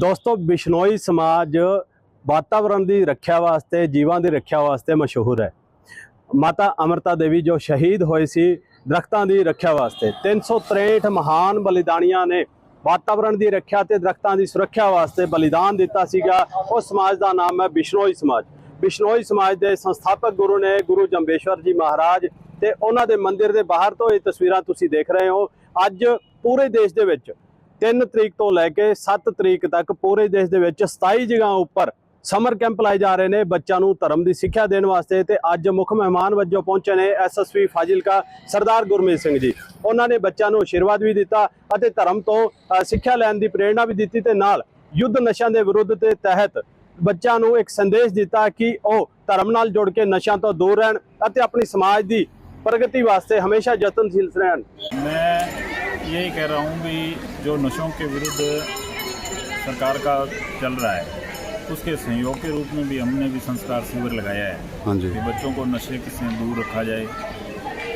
ਦੋਸਤੋ, ਬਿਸ਼ਨੋਈ ਸਮਾਜ ਵਾਤਾਵਰਣ ਦੀ ਰੱਖਿਆ ਵਾਸਤੇ, ਜੀਵਾਂ ਦੀ ਰੱਖਿਆ ਵਾਸਤੇ ਮਸ਼ਹੂਰ ਹੈ। ਮਾਤਾ ਅਮਰਤਾ ਦੇਵੀ ਜੋ ਸ਼ਹੀਦ ਹੋਏ ਸੀ, ਦਰਖਤਾਂ ਦੀ ਰੱਖਿਆ ਵਾਸਤੇ। 363 ਮਹਾਨ ਬਲੀਦਾਨੀਆਂ ਨੇ ਵਾਤਾਵਰਣ ਦੀ ਰੱਖਿਆ ਤੇ ਦਰਖਤਾਂ ਦੀ ਸੁਰੱਖਿਆ ਵਾਸਤੇ ਬਲੀਦਾਨ ਦਿੱਤਾ ਸੀਗਾ। ਉਹ ਸਮਾਜ ਦਾ ਨਾਮ ਹੈ ਬਿਸ਼ਨੋਈ ਸਮਾਜ। ਬਿਸ਼ਨੋਈ ਸਮਾਜ ਦੇ ਸੰਸਥਾਪਕ ਗੁਰੂ ਨੇ ਗੁਰੂ ਜੰਬੇਸ਼ਵਰ ਜੀ ਮਹਾਰਾਜ ਤੇ ਉਹਨਾਂ ਦੇ ਮੰਦਿਰ ਦੇ ਬਾਹਰ ਤੋਂ ਇਹ ਤਸਵੀਰਾਂ ਤੁਸੀਂ ਦੇਖ ਰਹੇ ਹੋ। ਅੱਜ ਪੂਰੇ ਦੇਸ਼ ਦੇ ਵਿੱਚ 3 ਤਰੀਕ ਤੋਂ ਲੈ ਕੇ 7 ਤਰੀਕ ਤੱਕ ਪੂਰੇ ਦੇਸ਼ ਦੇ ਵਿੱਚ 27 ਜਗ੍ਹਾ ਉੱਪਰ ਸਮਰ ਕੈਂਪ ਲਾਏ ਜਾ ਰਹੇ ਨੇ ਬੱਚਿਆਂ ਨੂੰ ਧਰਮ ਦੀ ਸਿੱਖਿਆ ਦੇਣ ਵਾਸਤੇ ਤੇ ਅੱਜ ਮੁੱਖ ਮਹਿਮਾਨ ਵਜੋਂ ਪਹੁੰਚੇ ਨੇ ਐਸਐਸਪੀ ਫਾਜ਼ਿਲਕਾ ਸਰਦਾਰ ਗੁਰਮੀਤ ਸਿੰਘ ਜੀ। ਉਹਨਾਂ ਨੇ ਬੱਚਿਆਂ ਨੂੰ ਆਸ਼ੀਰਵਾਦ ਵੀ ਦਿੱਤਾ ਅਤੇ ਧਰਮ ਤੋਂ ਸਿੱਖਿਆ ਲੈਣ ਦੀ ਪ੍ਰੇਰਣਾ ਵੀ ਦਿੱਤੀ ਤੇ ਨਾਲ ਯੁੱਧ ਨਸ਼ਿਆਂ ਦੇ ਵਿਰੁੱਧ ਦੇ ਤਹਿਤ ਬੱਚਿਆਂ ਨੂੰ ਇੱਕ ਸੰਦੇਸ਼ ਦਿੱਤਾ ਕਿ ਉਹ ਧਰਮ ਨਾਲ ਜੁੜ ਕੇ ਨਸ਼ਿਆਂ ਤੋਂ ਦੂਰ ਰਹਿਣ ਅਤੇ ਆਪਣੀ ਸਮਾਜ ਦੀ ਪ੍ਰਗਤੀ ਵਾਸਤੇ ਹਮੇਸ਼ਾ ਯਤਨਸ਼ੀਲ ਰਹਿਣ। ਮੈਂ यही कह रहा हूँ भी जो नशों के विरुद्ध सरकार का चल रहा है उसके सहयोग के रूप में भी हमने भी संस्कार शिविर लगाया है। हाँ जी। कि बच्चों को नशे से दूर रखा जाए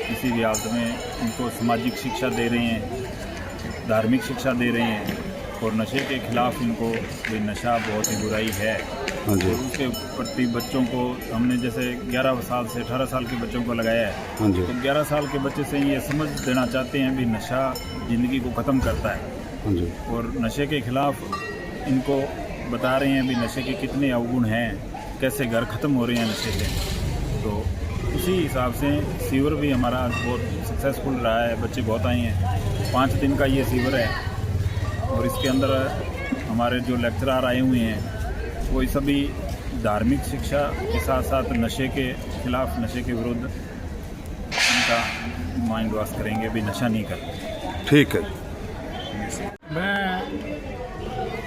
किसी भी हालत में उनको सामाजिक शिक्षा दे रहे हैं धार्मिक शिक्षा दे रहे हैं और नशे के खिलाफ इनको भी नशा बहुत ही बुराई है। उसके प्रति बच्चों को हमने जैसे 11 साल से 18 साल के बच्चों को लगाया है। हाँ तो 11 साल के बच्चे से ये समझ देना चाहते हैं भी नशा ज़िंदगी को ख़त्म करता है। हाँ और नशे के खिलाफ इनको बता रहे हैं भी नशे के कितने अवगुण हैं कैसे घर ख़त्म हो रहे हैं नशे से। तो उसी हिसाब से सीवर भी हमारा बहुत सक्सेसफुल रहा है बच्चे बहुत आए हैं। पाँच दिन का ये सीवर है। और इसके अंदर हमारे जो लेक्चरार आए हुए हैं वो सभी धार्मिक शिक्षा के साथ साथ नशे के खिलाफ नशे के विरुद्ध उनका माइंड वॉश करेंगे भी नशा नहीं कर ठीक है। मैं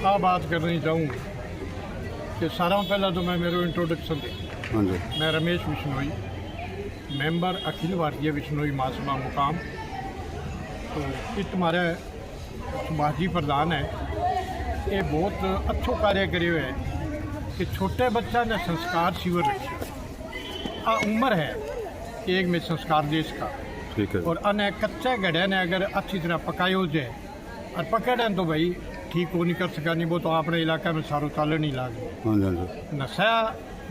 आ बात करनी चाहूँ कि सारा पहला तो मैं मेरे इंट्रोडक्शन दे हाँ मैं रमेश बिश्नोई मेंबर अखिल भारतीय बिश्नोई महासभा मुकाम। तो ये तुम्हारे समाजी प्रधान है। ये बहुत अच्छो कार्य करे हुए हैं। कि छोटे बच्चा ने संस्कार शिविर रखे आ उम्र है कि एक में संस्कार देश का ठीक है और अन्य कच्चे गड्ढे ने अगर अच्छी तरह पकायो जाए और पकड़े तो भाई ठीक हो नहीं कर सका नहीं वो तो अपने इलाके में सारो चालन ही लागे हाँ जी हाँ जी नशा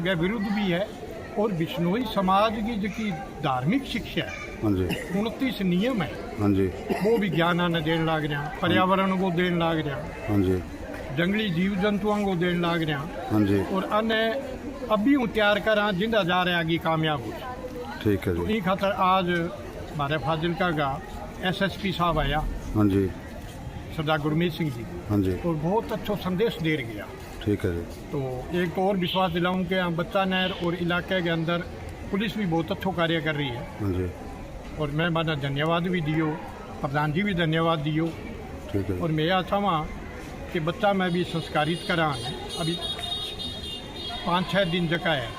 के विरुद्ध भी है और बिश्नोई समाज की जो धार्मिक शिक्षा है हाँ जी उनतीस नियम है हाँ जी वो भी ज्ञान आने देने लग रहा पर्यावरण को देने लग रहा जंगली जीव जंतुओं को देने लग रहा। हाँ जी। और अन्य अभी हूँ तैयार करा ज़िंदा जा रहे आगे कामयाब हो। ठीक है तो जी ई खातर आज हमारे फाजिलका का एस एस पी साहब आया। हाँ जी। सरदार गुरमीत सिंह जी। हाँ जी। और बहुत अच्छा संदेश दे गया ठीक है जी। तो एक तो और विश्वास दिलाऊं कि हम बच्चा नहर और इलाके के अंदर पुलिस भी बहुत अच्छा कार्य कर रही है। हाँ जी। और मैं माना धन्यवाद भी दियो प्रधान जी भी धन्यवाद दियो। ठीक है। और मैं चाहवा कि बच्चा मैं भी संस्कारित करा अभी पाँच छः दिन जगह है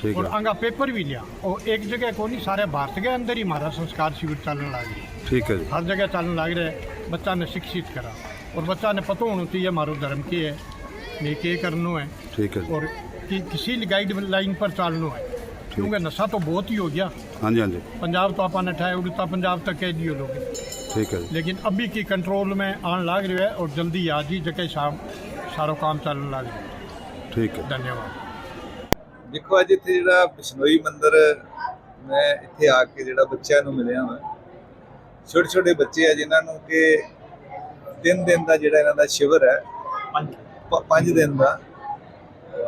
ठीक और है आगा पेपर भी लिया और एक जगह को नहीं सारे भारत के अंदर ही हमारा संस्कार शिविर चलने लग गया ठीक है जी हर जगह चलने लग रहे बच्चा ने शिक्षित करा और बच्चा ने पता होना चाहिए हमारा धर्म के है मैं के करना है ठीक है जी और कि किसी गाइड लाइन पर चलना है क्योंकि नशा तो बहुत ही हो गया हाँ जी हाँ जी पंजाब तो अपन उठाए उड़ता पंजाब तक कह दियो लोग ठीक है जी लेकिन अभी की कंट्रोल में आने लग रहा है और जल्दी आज ही जगह शाम सारा काम चलने लग रहा है ठीक है धन्यवाद ਦੇਖੋ ਅੱਜ ਇੱਥੇ ਜਿਹੜਾ ਬਿਸ਼ਨੋਈ ਮੰਦਿਰ ਮੈਂ ਇੱਥੇ ਆ ਕੇ ਜਿਹੜਾ ਬੱਚਿਆਂ ਨੂੰ ਮਿਲਿਆ ਹਾਂ ਛੋਟੇ ਛੋਟੇ ਬੱਚੇ ਆ ਜਿਨ੍ਹਾਂ ਨੂੰ ਕਿ ਤਿੰਨ ਦਿਨ ਦਾ ਜਿਹੜਾ ਇਹਨਾਂ ਦਾ ਸ਼ਿਵਰ ਹੈ ਪ- ਪੰਜ ਦਿਨ ਦਾ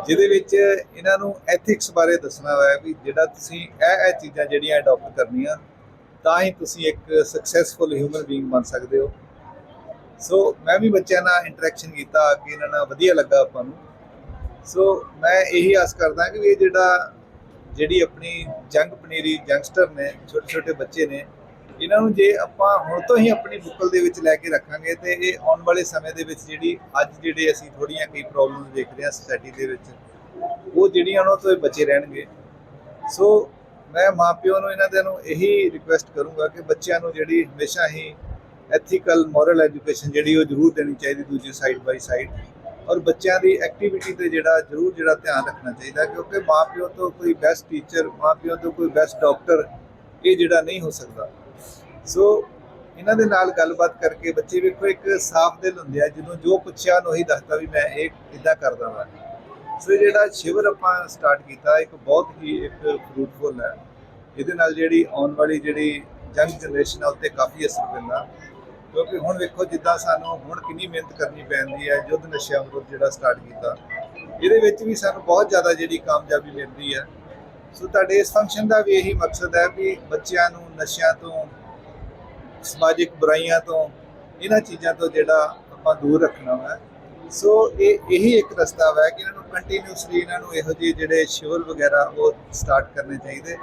ਜਿਹਦੇ ਵਿੱਚ ਇਹਨਾਂ ਨੂੰ ਐਥਿਕਸ ਬਾਰੇ ਦੱਸਣਾ ਹੋਇਆ ਵੀ ਜਿਹੜਾ ਤੁਸੀਂ ਇਹ ਇਹ ਚੀਜ਼ਾਂ ਜਿਹੜੀਆਂ ਅਡਾਪਟ ਕਰਨੀਆਂ ਤਾਂ ਹੀ ਤੁਸੀਂ ਇੱਕ ਸਕਸੈਸਫੁਲ ਹਿਊਮਨ ਬੀਇੰਗ ਬਣ ਸਕਦੇ ਹੋ। ਸੋ ਮੈਂ ਵੀ ਬੱਚਿਆਂ ਨਾਲ ਇੰਟਰੈਕਸ਼ਨ ਕੀਤਾ ਆ ਇਹਨਾਂ ਨਾਲ ਵਧੀਆ ਲੱਗਾ ਆਪਾਂ ਨੂੰ। ਸੋ ਮੈਂ ਇਹੀ ਆਸ ਕਰਦਾ ਕਿ ਇਹ ਜਿਹੜਾ, ਜਿਹੜੀ ਆਪਣੀ ਜੰਗ ਪਨੀਰੀ ਯੰਗਸਟਰ ਨੇ ਛੋਟੇ ਛੋਟੇ ਬੱਚੇ ਨੇ, ਇਹਨਾਂ ਨੂੰ ਜੇ ਆਪਾਂ ਹੁਣ ਤੋਂ ਹੀ ਆਪਣੀ ਬੁੱਕਲ ਦੇ ਵਿੱਚ ਲੈ ਕੇ ਰੱਖਾਂਗੇ, ਤੇ ਇਹ ਆਉਣ ਵਾਲੇ ਸਮੇਂ ਦੇ ਵਿੱਚ ਜਿਹੜੀ ਅੱਜ ਜਿਹੜੇ ਅਸੀਂ ਥੋੜੀਆਂ ਕਈ ਪ੍ਰੋਬਲਮਸ ਦੇਖ ਰਹੇ ਹਾਂ ਸੋਸਾਇਟੀ ਦੇ ਵਿੱਚ, ਉਹ ਜਿਹੜੀਆਂ ਉਹਨਾਂ ਤੋਂ ਇਹ ਬਚੇ ਰਹਿਣਗੇ। ਸੋ ਮੈਂ ਮਾਪਿਆਂ ਨੂੰ, ਇਹਨਾਂ ਦੇ ਨੂੰ ਇਹੀ ਰਿਕੁਐਸਟ ਕਰੂੰਗਾ ਕਿ ਬੱਚਿਆਂ ਨੂੰ ਜਿਹੜੀ ਹਮੇਸ਼ਾ ਹੀ ਐਥੀਕਲ ਮੋਰਲ ਐਜੂਕੇਸ਼ਨ ਜਿਹੜੀ ਉਹ ਜ਼ਰੂਰ ਦੇਣੀ ਚਾਹੀਦੀ ਦੂਜੀ ਸਾਈਡ ਬਾਈ ਸਾਈਡ ਔਰ ਬੱਚਿਆਂ ਦੀ ਐਕਟੀਵਿਟੀ ਤੇ ਜਿਹੜਾ ਜ਼ਰੂਰ ਜਿਹੜਾ ਧਿਆਨ ਰੱਖਣਾ ਚਾਹੀਦਾ, ਕਿਉਂਕਿ ਮਾਪਿਓ ਤੋਂ ਕੋਈ ਬੈਸਟ ਟੀਚਰ ਮਾਪਿਓ ਤੋਂ ਕੋਈ ਬੈਸਟ ਡਾਕਟਰ ਇਹ ਜਿਹੜਾ ਨਹੀਂ ਹੋ ਸਕਦਾ। ਸੋ ਇਹਨਾਂ ਦੇ ਨਾਲ ਗੱਲਬਾਤ ਕਰਕੇ ਬੱਚੇ ਵੇਖੋ, ਇੱਕ ਸਾਫ਼ ਦਿਲ ਹੁੰਦੇ ਆ, ਜਦੋਂ ਜੋ ਪੁੱਛਿਆ ਉਹਨੂੰ ਉਹੀ ਦੱਸਦਾ ਵੀ ਮੈਂ ਇਹ ਇਦਾਂ ਕਰਦਾ ਵਾਂ। ਸੋ ਇਹ ਜਿਹੜਾ ਸ਼ਿਵਰ ਆਪਾਂ ਸਟਾਰਟ ਕੀਤਾ, ਇੱਕ ਬਹੁਤ ਹੀ ਇੱਕ ਫਰੂਟਫੁਲ ਹੈ। ਇਹਦੇ ਨਾਲ ਜਿਹੜੀ ਆਉਣ ਵਾਲੀ ਜਿਹੜੀ ਯੰਗ ਜਨਰੇਸ਼ਨ ਆ, ਉੱਤੇ ਕਾਫੀ ਅਸਰ ਪੈਂਦਾ। ਕਿਉਂਕਿ ਹੁਣ ਵੇਖੋ, ਜਿੱਦਾਂ ਸਾਨੂੰ ਹੁਣ ਕਿੰਨੀ ਮਿਹਨਤ ਕਰਨੀ ਪੈਂਦੀ ਹੈ, ਯੁੱਧ ਨਸ਼ਿਆਂ ਵਿਰੁੱਧ ਜਿਹੜਾ ਸਟਾਰਟ ਕੀਤਾ। ਇਹਦੇ ਵਿੱਚ ਵੀ ਸਾਨੂੰ ਬਹੁਤ ਜ਼ਿਆਦਾ ਜਿਹੜੀ ਕਾਮਯਾਬੀ ਮਿਲਦੀ ਹੈ। ਸੋ ਤੁਹਾਡੇ ਇਸ ਫੰਕਸ਼ਨ ਦਾ ਵੀ ਇਹੀ ਮਕਸਦ ਹੈ ਵੀ ਬੱਚਿਆਂ ਨੂੰ, ਨਸ਼ਿਆਂ ਤੋਂ, ਸਮਾਜਿਕ ਬੁਰਾਈਆਂ ਤੋਂ, ਇਹਨਾਂ ਚੀਜ਼ਾਂ ਤੋਂ ਜਿਹੜਾ ਆਪਾਂ ਦੂਰ ਰੱਖਣਾ ਹੈ ਸੋ ਇਹ ਇਹੀ ਇੱਕ ਰਸਤਾ ਹੈ ਕਿ ਇਹਨਾਂ ਨੂੰ ਕੰਟੀਨਿਊਸਲੀ ਇਹਨਾਂ ਨੂੰ ਇਹੋ ਜਿਹੇ ਜਿਹੜੇ ਸ਼ਿਵਰ ਵਗੈਰਾ ਉਹ ਸਟਾਰਟ ਕਰਨੇ ਚਾਹੀਦੇ।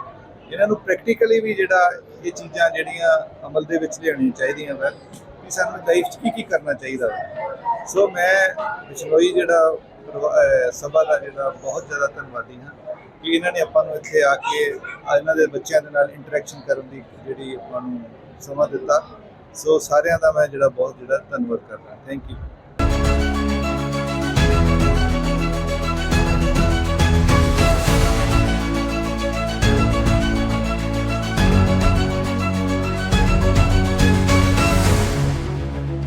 ਇਹਨਾਂ ਨੂੰ ਪ੍ਰੈਕਟੀਕਲੀ ਵੀ ਜਿਹੜਾ ਇਹ ਚੀਜ਼ਾਂ ਜਿਹੜੀਆਂ ਅਮਲ ਦੇ ਵਿੱਚ ਲਿਆਉਣੀਆਂ ਚਾਹੀਦੀਆਂ ਵਾ ਕਿ ਸਾਨੂੰ ਲਾਈਫ 'ਚ ਕੀ ਕੀ ਕਰਨਾ ਚਾਹੀਦਾ ਵਾ। ਸੋ ਮੈਂ ਬਿਸ਼ਨੋਈ ਜਿਹੜਾ ਪਰਿਵਾ- ਸਭਾ ਦਾ ਜਿਹੜਾ ਬਹੁਤ ਜ਼ਿਆਦਾ ਧੰਨਵਾਦੀ ਹਾਂ ਕਿ ਇਹਨਾਂ ਨੇ ਆਪਾਂ ਨੂੰ ਇੱਥੇ ਆ ਕੇ ਇਹਨਾਂ ਦੇ ਬੱਚਿਆਂ ਦੇ ਨਾਲ ਇੰਟਰੈਕਸ਼ਨ ਕਰਨ ਦੀ ਜਿਹੜੀ ਆਪਾਂ ਨੂੰ ਸਮਾਂ ਦਿੱਤਾ। ਸੋ ਸਾਰਿਆਂ ਦਾ ਮੈਂ ਜਿਹੜਾ ਬਹੁਤ ਜਿਹੜਾ ਧੰਨਵਾਦ ਕਰਦਾ। Thank you